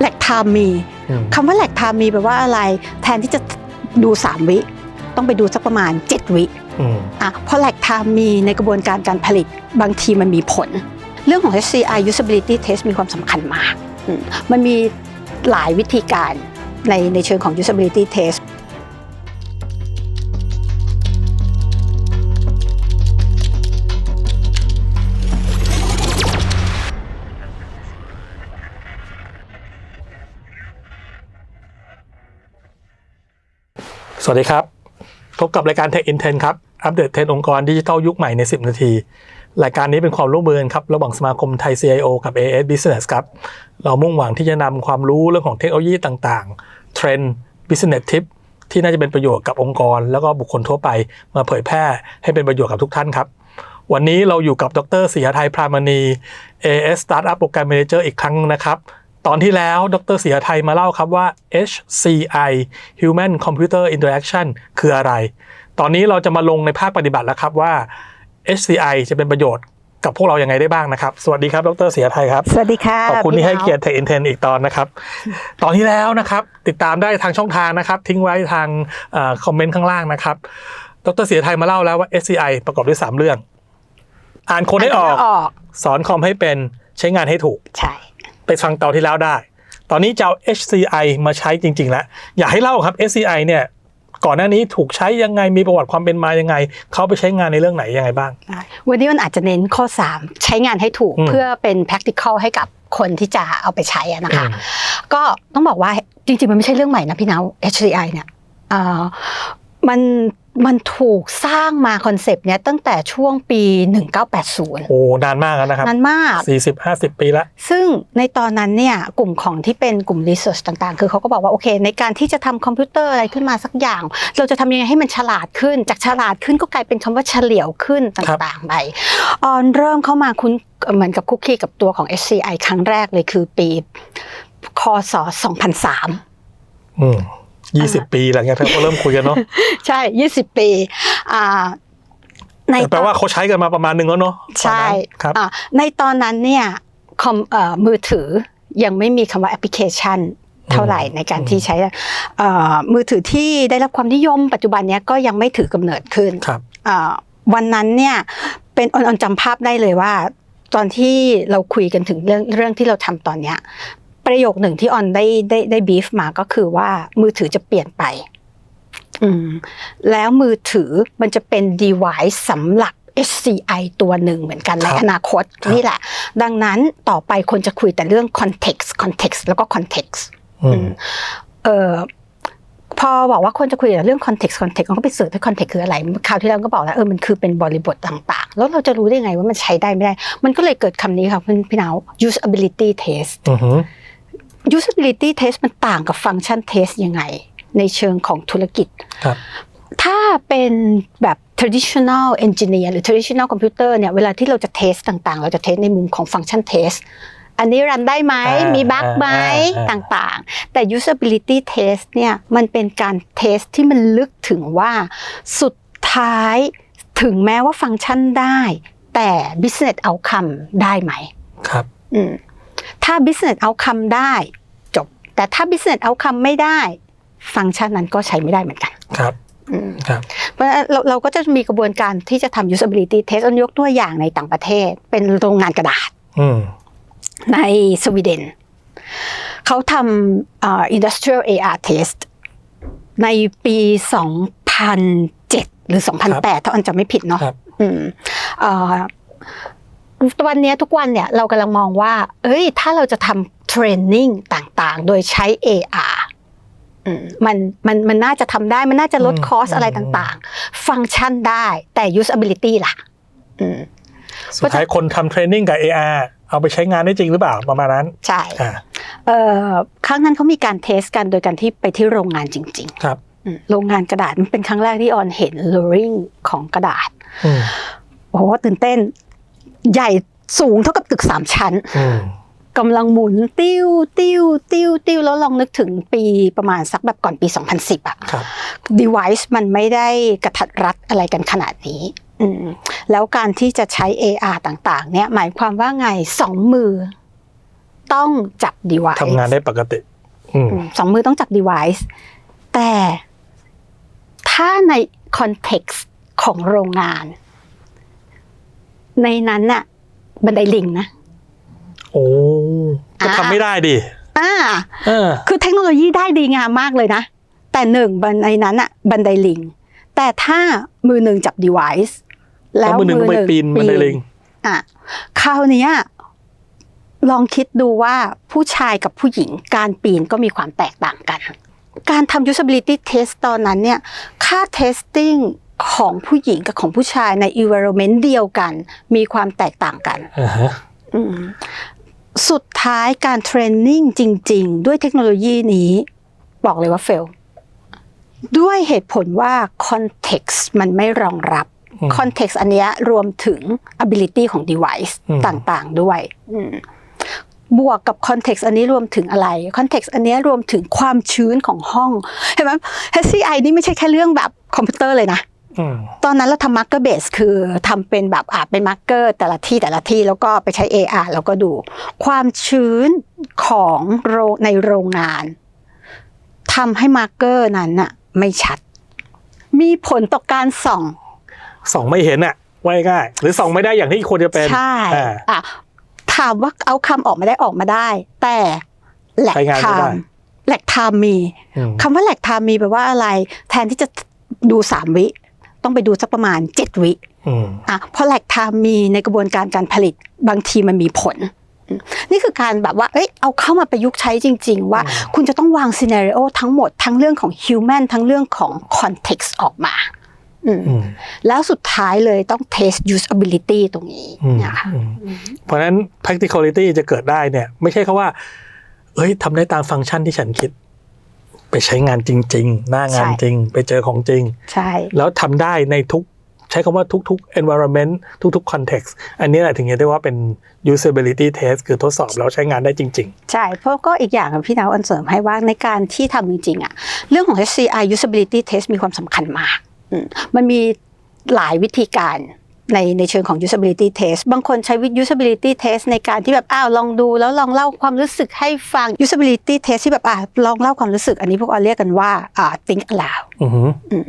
แหลกไทม์มีอืมคำว่าแหลกไทม์มีแปลว่าอะไร แทนที่จะดู3วิต้องไปดูสักประมาณ 7 วิอืมอะเพราะแหลกไทม์มีในกระบวนการการผลิตบางทีมันมีผล เรื่องของ HCI usability test มีความสำคัญมากอืมมันมีหลายวิธีการในในเชิงของ usability test สวัสดีครับ พบกับรายการ Tech i n t e n ครับ อัปเดตเทรนองค์กรดิจิทัลยุคใหม่ใน 10 นาที รายการนี้เป็นความร่วมมือครับ ระหว่างสมาคมไทย CIO กับ AS Business ครับ เรามุ่งหวังที่จะนำความรู้เรื่องของเทคโนโลยีต่างๆ เทรนด์ business tip ที่น่าจะเป็นประโยชน์กับองค์กร แล้วก็บุคคลทั่วไปมาเผยแพร่ให้เป็นประโยชน์กับทุกท่านครับ วันนี้เราอยู่กับดรศรีหทัยพรามณี AS Startup Program Manager อีกครั้งนะครับ ตอนที่แล้วดรศรีหทัยมาเล่าครับว่า HCI Human Computer Interaction คืออะไร ตอนนี้เราจะมาลงในภาคปฏิบัติแล้วครับว่า HCI จะเป็นประโยชน์กับพวกเรายังไงได้บ้างนะครับ สวัสดีครับ ดรศรีหทัยครับ สวัสดีค่ะขอบคุณที่ให้พี่เกียรติ Tech Intent อีกตอนนะครับ ตอนที่แล้วนะครับ ติดตามได้ทางช่องทางนะครับ ทิ้งไว้ทางคอมเมนต์ข้างล่างนะครับ ดรเสียไทยมาเล่าแล้วว่า SCI ประกอบด้วย 3 เรื่อง อ่านคนให้ออกออกสอนคอมให้เป็น ใช้งานให้ถูก ใช่ ไปฟังตอนที่แล้วได้ ตอนนี้จะเอา HCI มาใช้จริง ๆ แล้ว อยากให้เล่าครับ HCI เนี่ยก่อนหน้านี้ถูกใช้ยังไงมีประวัติความเป็นมายังไง เขาไปใช้งานในเรื่องไหนยังไงบ้าง วันนี้มันอาจจะเน้นข้อ 3 ใช้งานให้ถูกอืมเพื่อเป็น practical ให้กับคนที่จะเอาไปใช้อะนะคะอืมก็ต้องบอกว่าจริงๆ มันไม่ใช่เรื่องใหม่นะพี่เนา HCI เนี่ยอ่ามัน มันถูกสร้างมาคอนเซปต์เนี้ยตั้งแต่ช่วงปี 1980 โอ้นานมากแล้วนะครับนั้นมาก 40 50 ปีแล้วซึ่งในตอนนั้นเนี่ยกลุ่มของที่เป็นกลุ่ม research ต่างๆ คือเขาก็บอกว่าโอเค ในการที่จะทำคอมพิวเตอร์อะไรขึ้นมาสักอย่าง เราจะทำยังไงให้มันฉลาดขึ้น จากฉลาดขึ้นก็กลายเป็นคำว่าเฉลียวขึ้นต่างๆไปออนเริ่มเข้ามาคุ้นเหมือนกับคุกคีกับตัวของ SCI ครั้งแรกเลยคือปีคศ2003 อืม20ปีหลังจากที่เราเริ่มคุยกันเนาะใช่20ปี อ่าในแต่แปลว่าเขาใช้กันมาประมาณหนึงแล้วเนาะใช่ตอนนั้นครับอ่าในตอนนั้นเนี่ยคอมเอ่อมือถือยังไม่มีคำว่าแอปพลิเคชันเท่าไหร่ในการที่ใช้เอ่อมือถือที่ได้รับความนิยมปัจจุบันเนี้ยก็ยังไม่ถือกำเนิดขึ้นครับอ่าวันนั้นเนี่ยเป็นออนออนจำภาพได้เลยว่า ตอนที่เราคุยกันถึงเรื่องเรื่องที่เราทำตอนเนี้ย ประโยคหนึ่งที่ออนได้ได้ได้บีฟมาก็คือว่ามือถือจะเปลี่ยนไปอืมแล้วมือถือมันจะเป็น device สำหรับ HCI ตัวหนึ่งเหมือนกันในครับอนาคตครับนี่แหละ ดังนั้นต่อไปคนจะคุยแต่เรื่อง context context แล้วก็ context อืมเออพอบอกว่าคนจะคุยแต่เรื่อง context context มันก็ไปเสิร์ชว่า context คืออะไรคราวที่แล้วก็บอกแล้วเออมันคือเป็นบริบทต่างๆ แล้วเราจะรู้ได้ไงว่ามันใช้ได้ไม่ได้ มันก็เลยเกิดคำนี้ค่ะพี่พี่นาว usability test อือหือ usability test มันต่างกับ function test ยังไง ในเชิงของธุรกิจครับถ้าเป็นแบบ traditional engineer หรือ traditional computer เนี่ย เวลาที่เราจะ test ต่างๆ เราจะ test ในมุมของ function test อันนี้รันได้ไหมอ่ามีมีบั๊กไหมอ่าอ่าต่างๆ แต่ usability test เนี่ย มันเป็นการ test ที่มันลึกถึงว่าสุดท้ายถึงแม้ว่าฟังก์ชันได้ แต่ business outcome ได้ไหม ครับ อืม ถ้า business outcome ได้จบ แต่ถ้า business outcome ไม่ได้ ฟังก์ชันนั้นก็ใช้ไม่ได้เหมือนกันครับอืมครับเพราะฉะนั้นเราเราก็จะมีกระบวนการที่จะทำ usability test อันยกตัวอย่างในต่างประเทศ เป็นโรงงานกระดาษอืมในสวีเดนเขาทำอ่า industrial AR test ในปี 2007 หรือ 2008 ถ้าอันจำไม่ผิดเนาะครับอืมเอ่อ วันเนี้ยทุกวันเนี่ยเรากำลังมองว่า เอ้ย ถ้าเราจะทำเทรนนิ่งต่างๆ โดยใช้ AR อืมมันมันมันน่าจะทำได้มันน่าจะลดอืมคอสอะไรอืมต่างๆ ฟังก์ชันได้แต่ usability ล่ะอืมสุดท้ายคนทำเทรนนิ่งกับ AR เอาไปใช้งานได้จริงหรือเปล่าประมาณนั้น ใช่อ่าเอ่อครั้งนั้นเขามีการเทสกันโดยการที่ไปที่โรงงานจริงครับๆอืมโรงงานกระดาษมันเป็นครั้งแรกที่ออนเห็น luring ของกระดาษอืมโอ้โหตื่นเต้น ใหญ่สูงเท่ากับตึกสามชั้นอืมกำลังหมุนติ้วติ้วติ้วติ้วแล้วลองนึกถึงปีประมาณสักแบบก่อนปี 2010อะครับ device มันไม่ได้กระทัดรัดอะไรกันขนาดนี้อืมแล้วการที่จะใช้ AR ต่าง ๆ เนี่ย หมายความว่าไงสองมือ ต้องจับ device ทำงานได้ปกติอืมอืมสองมือต้องจับ device แต่ถ้าใน context ของโรงงาน ในนั้นน่ะ บันไดลิงนะ โอ้ก็อ่าทำไม่ได้ดิอ่าเออคือเทคโนโลยีได้ดีงามมากเลยนะ แต่หนึ่งบันไดนั้นอะบันไดลิง แต่ถ้ามือหนึ่งจับ device แล้แล้ววมือหนึ่งก็ไปปีนบันไดลิงอะคราวเนี้ยลองคิดดูว่าผู้ชายกับผู้หญิงการปีนก็มีความแตกต่างกัน การทำ usability test ตอนนั้นเนี่ย ค่า testing ของผู้หญิงกับของผู้ชายใน environment เดียวกัน มีความแตกต่างกันอ่าฮะอืมสุดท้ายการเทรนนิ่งจริง ๆ ด้วยเทคโนโลยีนี้บอกเลยว่า fail ด้วยเหตุผลว่า context มันไม่รองรับอืม context อันเนี้ยรวมถึง ability ของ device อืมต่างๆ ด้วยอืมบวกกับ context อันนี้รวมถึงอะไร context อันเนี้ยรวมถึงความชื้นของห้องเห็นไหม HCI นี่ไม่ใช่แค่เรื่องแบบคอมพิวเตอร์เลยนะอืม ตอนนั้นเราทำมาร์เกอร์เบสคือทำเป็นแบบอ่าเป็นมาร์เกอร์แต่ละที่แต่ละที่แล้วก็ไปใช้ AR แล้วก็ดู ความชื้นของโรงในโรงงานทำให้มาร์เกอร์นั้นน่ะไม่ชัด มีผลต่อการส่อง ส่องไม่เห็นอะว่าง่ายๆหรือส่องไม่ได้อย่างที่ควรจะเป็นใช่อ่าอะถามว่าเอาคำออกมาได้ออกมาได้ แต่แหลกใช้งานไทไม่ได้ม์แหลกไทม์มีอืมคำว่าแหลกไทม์มีแปลว่าอะไร แทนที่จะดูสามวิ ต้องไปดูสักประมาณเจ็ดวิอืมอะเพราะแหลกไทม์มีในกระบวนการการผลิตบางทีมันมีผลอืมนี่คือการแบบว่าเอ้ยเอาเข้ามาประยุกต์ใช้จริง ๆ ว่าอืมคุณจะต้องวางซีนารีโอทั้งหมดทั้งเรื่องของ human ทั้งเรื่องของ context ออกมาอืมอืมแล้วสุดท้ายเลยต้อง test usability ตรงนี้อืมนะคะอืมเพราะฉะนั้น practicality จะเกิดได้เนี่ย ไม่ใช่แค่ว่า เอ้ยทำได้ตามฟังก์ชันที่ฉันคิด ไปใช้งานจริง ๆ หน้างานจริง ไปเจอของจริง ใช่ แล้วทำได้ในทุกใช้คำว่าทุกๆ environment ทุกๆ context อันนี้แหละถึงจะได้ว่าเป็น usability test คือทดสอบแล้วใช้งานได้จริงใช่ เพราะก็อีกอย่างอะพี่นาวอันเสริมให้ว่าในการที่ทำจริงๆอะเรื่องของ HCI usability test มีความสำคัญมากอืมมันมีหลายวิธีการ ในในเชิงของ usability test บางคนใช้ usability test ในการที่แบบอ้าวลองดูแล้วลองเล่าความรู้สึกให้ฟัง usability test ที่แบบอ่าลองเล่าความรู้สึก อันนี้พวกเราเรียกกันว่าอ่า think aloud ๆอือหืออืม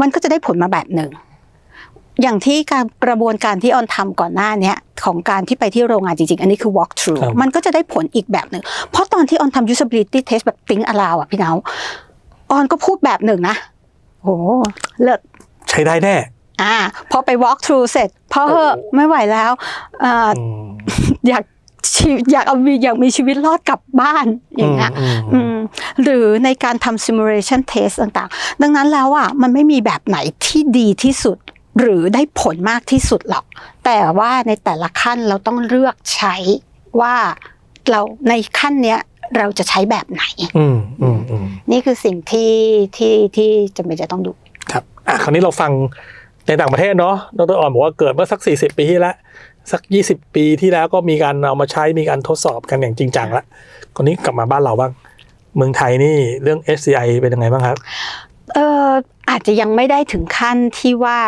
มันก็จะได้ผลมาแบบหนึ่งอย่างที่การกระบวนการที่ออนทำก่อนหน้าเนี้ยของการที่ไปที่โรงงานจริงๆ อันนี้คือ walk through ครับมันก็จะได้ผลอีกแบบหนึ่ง เพราะตอนที่ออนทำ usability test แบบ think aloud อะพี่เนาออนก็พูดแบบหนึ่งนะโอ้เลิศใช้ได้แน่ อ่าพอไป walk through เสร็จพอเหอะโอ้ไม่ไหวแล้วอ่าอืมอยากชีวิตอยากเอามีอยากมีชีวิตรอดกลับบ้านอย่างเงี้ยอืมอืมหรือในการทำ simulation test ต่างๆ ดังนั้นแล้วอะมันไม่มีแบบไหนที่ดีที่สุด หรือได้ผลมากที่สุดหรอก แต่ว่าในแต่ละขั้นเราต้องเลือกใช้ว่าเราในขั้นเนี้ยเราจะใช้แบบไหนอืมอืมอืมนี่คือสิ่งที่ที่ที่จำเป็นจะต้องดูครับอะคราวนี้เราฟัง ในต่างประเทศเนาะดรอ่อนบอกว่าเกิดเมื่อสัก 40 ปีที่แล้ว สัก 20 ปีที่แล้วก็มีการเอามาใช้มีการทดสอบกันอย่างจริงจังละคนนี้กลับมาบ้านเราบ้าง เมืองไทยนี่เรื่อง SCI เป็นยังไงบ้างครับ เอออาจจะยังไม่ได้ถึงขั้นที่ว่า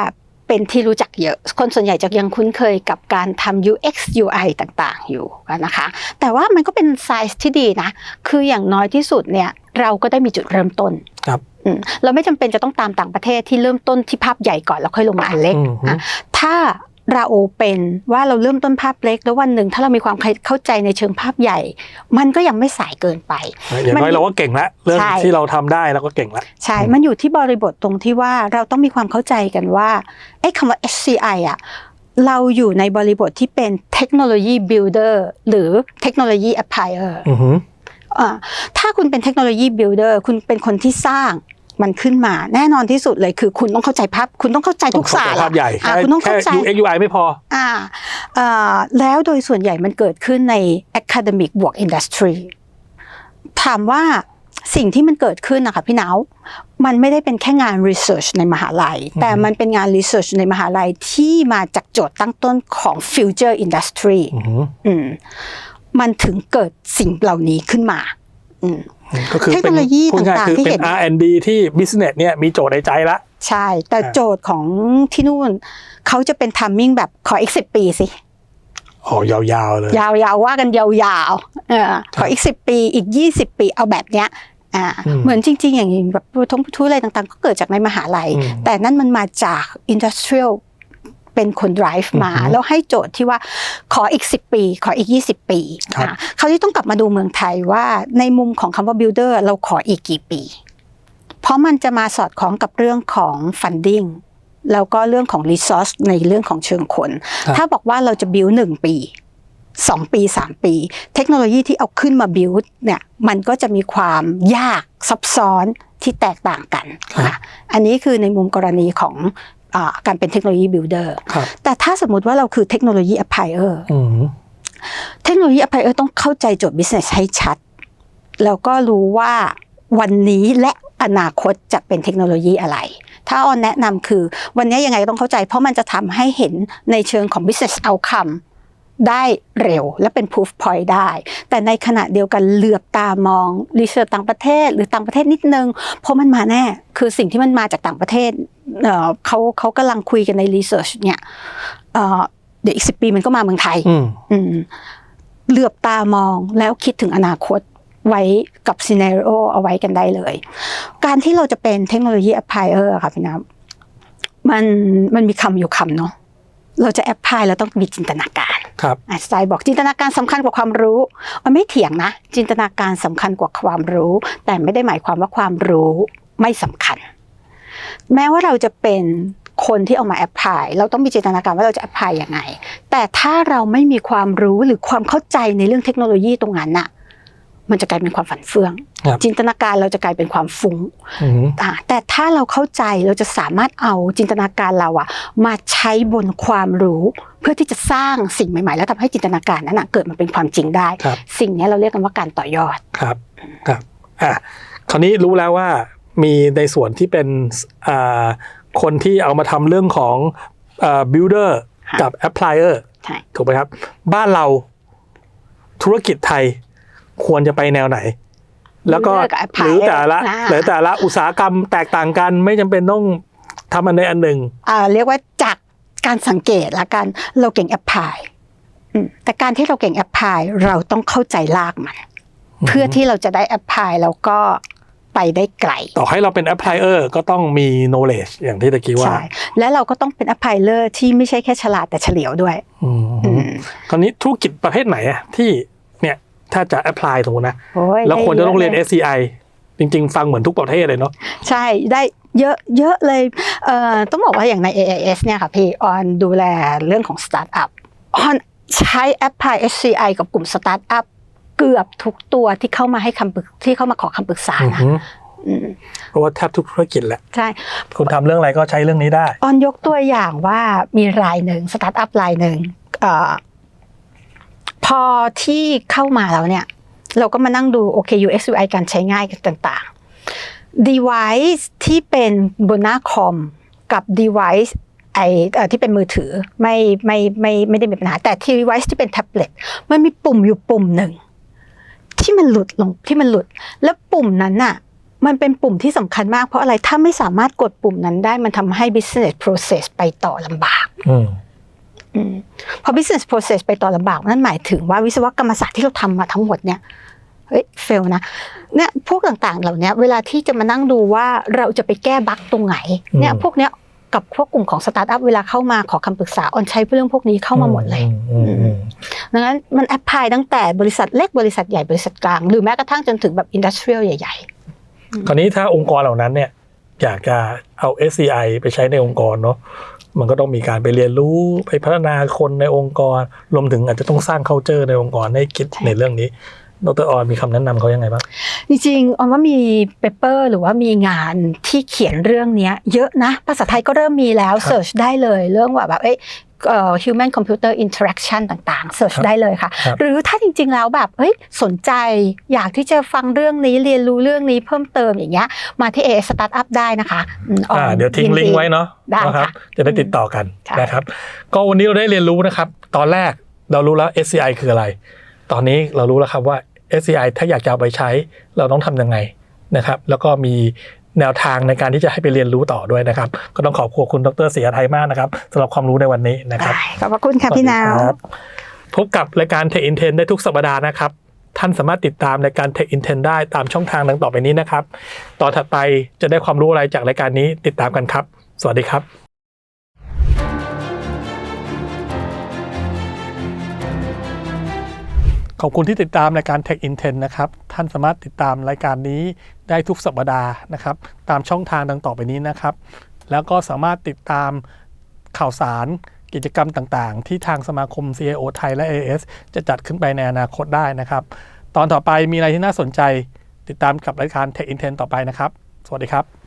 เป็นที่รู้จักเยอะ คนส่วนใหญ่จะยังคุ้นเคยกับการทำ UX UI ต่างๆ อยู่นะคะ แต่ว่ามันก็เป็นไซส์ที่ดีนะ คืออย่างน้อยที่สุดเนี่ยเราก็ได้มีจุดเริ่มต้นครับอืมเราไม่จำเป็นจะต้องตามต่างประเทศที่เริ่มต้นที่ภาพใหญ่ก่อนแล้วค่อยลงมาอันเล็กอืมฮึอะถ้า เราเป็นว่าเราเริ่มต้นภาพเล็ก แล้ววันหนึ่งถ้าเรามีความเข้าใจในเชิงภาพใหญ่ มันก็ยังไม่สายเกินไปอย่างน้อยมันเราก็เก่งละเรื่องใช่ที่เราทำได้เราก็เก่งละใช่อืมมันอยู่ที่บริบทตรงที่ว่าเราต้องมีความเข้าใจกันว่าไอ้คำว่า HCI อะเราอยู่ในบริบทที่เป็นเทคโนโลยี builder หรือเทคโนโลยี applier อือหืออ่าถ้าคุณเป็นเทคโนโลยี builder คุณเป็นคนที่สร้าง มันขึ้นมาแน่นอนที่สุดเลยคือคุณต้องเข้าใจภาพคุณต้องเข้าใจต้ทุองกเข้าศาใจสตร์ภาพใหญ่อะแค่คุณต้องแค่เข้าใจ UX UI ไม่พออ่าเอ่อแล้วโดยส่วนใหญ่มันเกิดขึ้นใน academic บวก industry ถามว่าสิ่งที่มันเกิดขึ้นนะคะพี่หนาวมันไม่ได้เป็นแค่งาน research ในมหาลัย แต่มันเป็นงาน research ในมหาลัยที่มาจากโจทย์ตั้งต้นของ future industry อือหืออืมมันถึงเกิดสิ่งเหล่านี้ขึ้นมาอืม ก็คือเทคเป็โนนโลยีพูดง่ายต่างๆคือที่เป็เห็นน R&D ที่ business เนี่ยมีโจทย์ในใจละใช่ แต่อ่าโจทย์ของที่นู่นเขาจะเป็น timing แบบขออีกสิปีสิอ๋อยาวๆเลย ยาวๆว่ากันยาวๆเออขออีกสิปีอีกยี่สิบปีเอาแบบเนี้ยอ่าอืมเหมือนจริง ๆ อย่างนี้แบบทงทุอะไรต่างๆ ก็เกิดจากในมหาลัยอืมแต่นั่นมันมาจากอินดัสเทรียล เป็นคน drive มาอือฮึแล้วให้โจทย์ที่ว่าขออีก 10 ปี ขออีก 20 ปีครับอะคราวนี้ต้องกลับมาดูเมืองไทยว่าในมุมของคำว่า builder เราขออีกกี่ปี เพราะมันจะมาสอดคล้องกับเรื่องของ funding แล้วก็เรื่องของ resource ในเรื่องของเชิงคนครับถ้าบอกว่าเราจะ build หนึ่งปีสองปีสามปี เทคโนโลยีที่เอาขึ้นมา build เนี่ยมันก็จะมีความยากซับซ้อนที่แตกต่างกันครับนะอันนี้คือในมุมกรณีของอา การเป็นเทคโนโลยี builder ครับแต่ถ้าสมมุติว่าเราคือเทคโนโลยี applier อืมเทคโนโลยี applier ต้องเข้าใจโจทย์ business ให้ชัด แล้วก็รู้ว่าวันนี้และอนาคตจะเป็นเทคโนโลยีอะไร ถ้าออนแนะนำคือ วันนี้ยังไงก็ต้องเข้าใจ เพราะมันจะทำให้เห็นในเชิงของ business outcome ได้เร็วและเป็น proof point ได้ แต่ในขณะเดียวกันเหลือบตามองรีเสิร์ชต่างประเทศ หรือต่างประเทศนิดนึง เพราะมันมาแน่ คือสิ่งที่มันมาจากต่างประเทศเอ่อเขาเขากำลังคุยกันในรีเสิร์ชเนี่ยเอ่อเดี๋ยวอีกสิปีมันก็มาเมืองไทยอืมอืมเหลือบตามองแล้วคิดถึงอนาคตไว้กับซีเน r โอเอาไว้กันได้เลย การที่เราจะเป็นเทคโนโลยี applier อะค่ะพี่น้ำมันมันมีคำอยู่คำเนาะ เราจะ apply เราต้องมีจินตนาการครับไอน์สไตน์บอกจินตนาการสำคัญกว่าความรู้มันไม่เถียงนะ จินตนาการสำคัญกว่าความรู้ แต่ไม่ได้หมายความว่าความรู้ไม่สำคัญ แม้ว่าเราจะเป็นคนที่เอามาแอพพลายเราต้องมีจินตนาการว่าเราจะแอพพลายยังไง แต่ถ้าเราไม่มีความรู้หรือความเข้าใจในเรื่องเทคโนโลยีตรงนั้นน่ะ มันจะกลายเป็นความฝันเฟืองครับจินตนาการเราจะกลายเป็นความฟุ้งอืมอะแต่ถ้าเราเข้าใจเราจะสามารถเอาจินตนาการเราอะมาใช้บนความรู้ เพื่อที่จะสร้างสิ่งใหม่ ๆ แล้วทำให้จินตนาการนั้นนะเกิดมาเป็นความจริงได้ครับสิ่งนี้เราเรียกกันว่าการต่อยอดครับครับอะคราวนี้รู้แล้วว่ามีในส่วนที่เป็นอ่าคนที่เอามาทำเรื่องของอ่า builder ค่ะกับ applier ใช่ถูกไหมครับ บ้านเราธุรกิจไทย ควรจะไปแนวไหน แล้วก็ Builder กับหรือ applier แต่ละอ่าหรือแต่ละอุตสาหกรรมแตกต่างกันไม่จำเป็นต้องทำอันใดอันหนึ่งอ่าเรียกว่าจากการสังเกตละกันเราเก่งแอปพลายแต่การที่เราเก่งแอปพลายเราต้องเข้าใจลากมัน เพื่อที่เราจะได้แอปพลายแล้วก็ไปได้ไกล ต่อให้เราเป็น applier ก็ต้องมี knowledge อย่างที่ตะกี้ว่าใช่และเราก็ต้องเป็นแอปพลายเลอร์ที่ไม่ใช่แค่ฉลาดแต่เฉลียวด้วยอืมอืมคราวนี้ธุรกิจประเภทไหนอะที่เนี่ย ถ้าจะ apply สมมตินะ โอ้ยแล้วควรจะต้องเรียน ได้ะ SCI จริง ๆ ฟังเหมือนทุกประเทศเลยเนาะ ใช่ได้เยอะเยอะเลยเอ่อต้องบอกว่าอย่างใน AIS เนี่ยค่ะพี่ออนดูแลเรื่องของสตาร์ทอัพออนใช้แอปพลาย SCI กับกลุ่มสตาร์ทอัพเกือบทุกตัวที่เข้ามาให้คำปรึกที่เข้ามาขอคำปรึกษานะอือหืออืมเพราะว่าแทบทุกธุรกิจแหละ ใช่ คุณทำเรื่องอะไรก็ใช้เรื่องนี้ได้ ออนยกตัวอย่างว่ามีรายหนึ่งสตาร์ทอัพรายหนึ่งเอ่อ พอที่เข้ามาแล้วเนี่ย เราก็มานั่งดูโอเค UX UI การใช้ง่ายกันต่างๆ device ที่เป็นบนหน้าคอมกับ device ไอที่เป็นมือถือไม่ไม่ไม่ไม่ได้มีปัญหา แต่ที่ device ที่เป็นแท็บเล็ตมันมีปุ่มอยู่ปุ่มหนึ่ง ที่มันหลุดลงที่มันหลุด แล้วปุ่มนั้นน่ะมันเป็นปุ่มที่สำคัญมากเพราะอะไรถ้าไม่สามารถกดปุ่มนั้นได้มันทำให้ business process ไปต่อลำบากอื พอ business process ไปต่อลำบากนั่นหมายถึงว่าวิศวกรรมศาสตร์ที่เราทำมาทั้งหมดเนี่ยเฮ้ยเฟลนะเนี่ยพวกต่างๆ เหล่านี้เวลาที่จะมานั่งดูว่าเราจะไปแก้บั๊กตรงไหนเนี่ยอืมพวกเนี้ยกับพวกกลุ่มของสตาร์ทอัพเวลาเข้ามาขอคำปรึกษาออนใช้เรื่องพวกนี้เข้ามาหมดเลยอืมอืมอืมดังนั้นมันแอพพลายตั้งแต่บริษัทเล็กบริษัทใหญ่บริษัทกลาง หรือแม้กระทั่งจนถึงแบบอินดัสเทรียลใหญ่คราวนี้ถ้าองค์กรเหล่านั้นเนี่ยอยากจะเอา SCI ไปใช้ในองค์กรเนาะ มันก็ต้องมีการไปเรียนรู้ไปพัฒนาคนในองค์กร รวมถึงอาจจะต้องสร้าง culture ในองค์กรให้คิดในเรื่องนี้ดรออนมีคำแนะนำเขายังไงบ้าง จริงๆออนว่ามีเปเปอร์หรือว่ามีงานที่เขียนเรื่องเนี้ยเยอะนะ ภาษาไทยก็เริ่มมีแล้วครับเสิร์ชได้เลยเรื่องว่าแบบเอ้ยเอ่อ human computer interaction ต่างๆเสิร์ชครับได้เลยค่ะครับหรือถ้าจริงๆแล้วแบบเฮ้ยสนใจอยากที่จะฟังเรื่องนี้เรียนรู้เรื่องนี้เพิ่มเติมอย่างเงี้ยมาที่ A Startup ได้นะคะอืมออนอ่าเดี๋ยวทิ้งนลิงก์ไว้เนาะได้นะครับค่ะจะได้ติดต่อกันค่ะนะครับ ก็วันนี้เราได้เรียนรู้นะครับ ตอนแรกเรารู้แล้ว SCI คืออะไร ตอนนี้เรารู้แล้วครับว่า SCI ถ้าอยากจะเอาไปใช้เราต้องทำยังไงนะครับ แล้วก็มี แนวทางในการที่จะให้ไปเรียนรู้ต่อด้วยนะครับ ก็ต้องขอบคุณคุณดรศรีอาไทยมากนะครับสำหรับความรู้ในวันนี้นะครับได้ขอบพระคุณค่ะพี่นาวสวัสดีครับพบกับรายการ Tech Inten ได้ทุกสัปดาห์นะครับท่านสามารถติดตามรายการ Tech Inten ได้ตามช่องทางดังต่อไปนี้นะครับ ต่อนถัดไปจะได้ความรู้อะไรจากรายการนี้ติดตามกันครับ สวัสดีครับขอบคุณที่ติดตามรายการ Tech Inten นะครับ ท่านสามารถติดตามรายการนี้ ได้ทุกสัปดาห์นะครับ ตามช่องทางดังต่อไปนี้นะครับ แล้วก็สามารถติดตามข่าวสารกิจกรรมต่างๆ ที่ทางสมาคม CIO ไทยและ AS จะจัดขึ้นไปในอนาคตได้นะครับ ตอนต่อไปมีอะไรที่น่าสนใจ ติดตามกับรายการ Tech Intent ต่อไปนะครับ สวัสดีครับ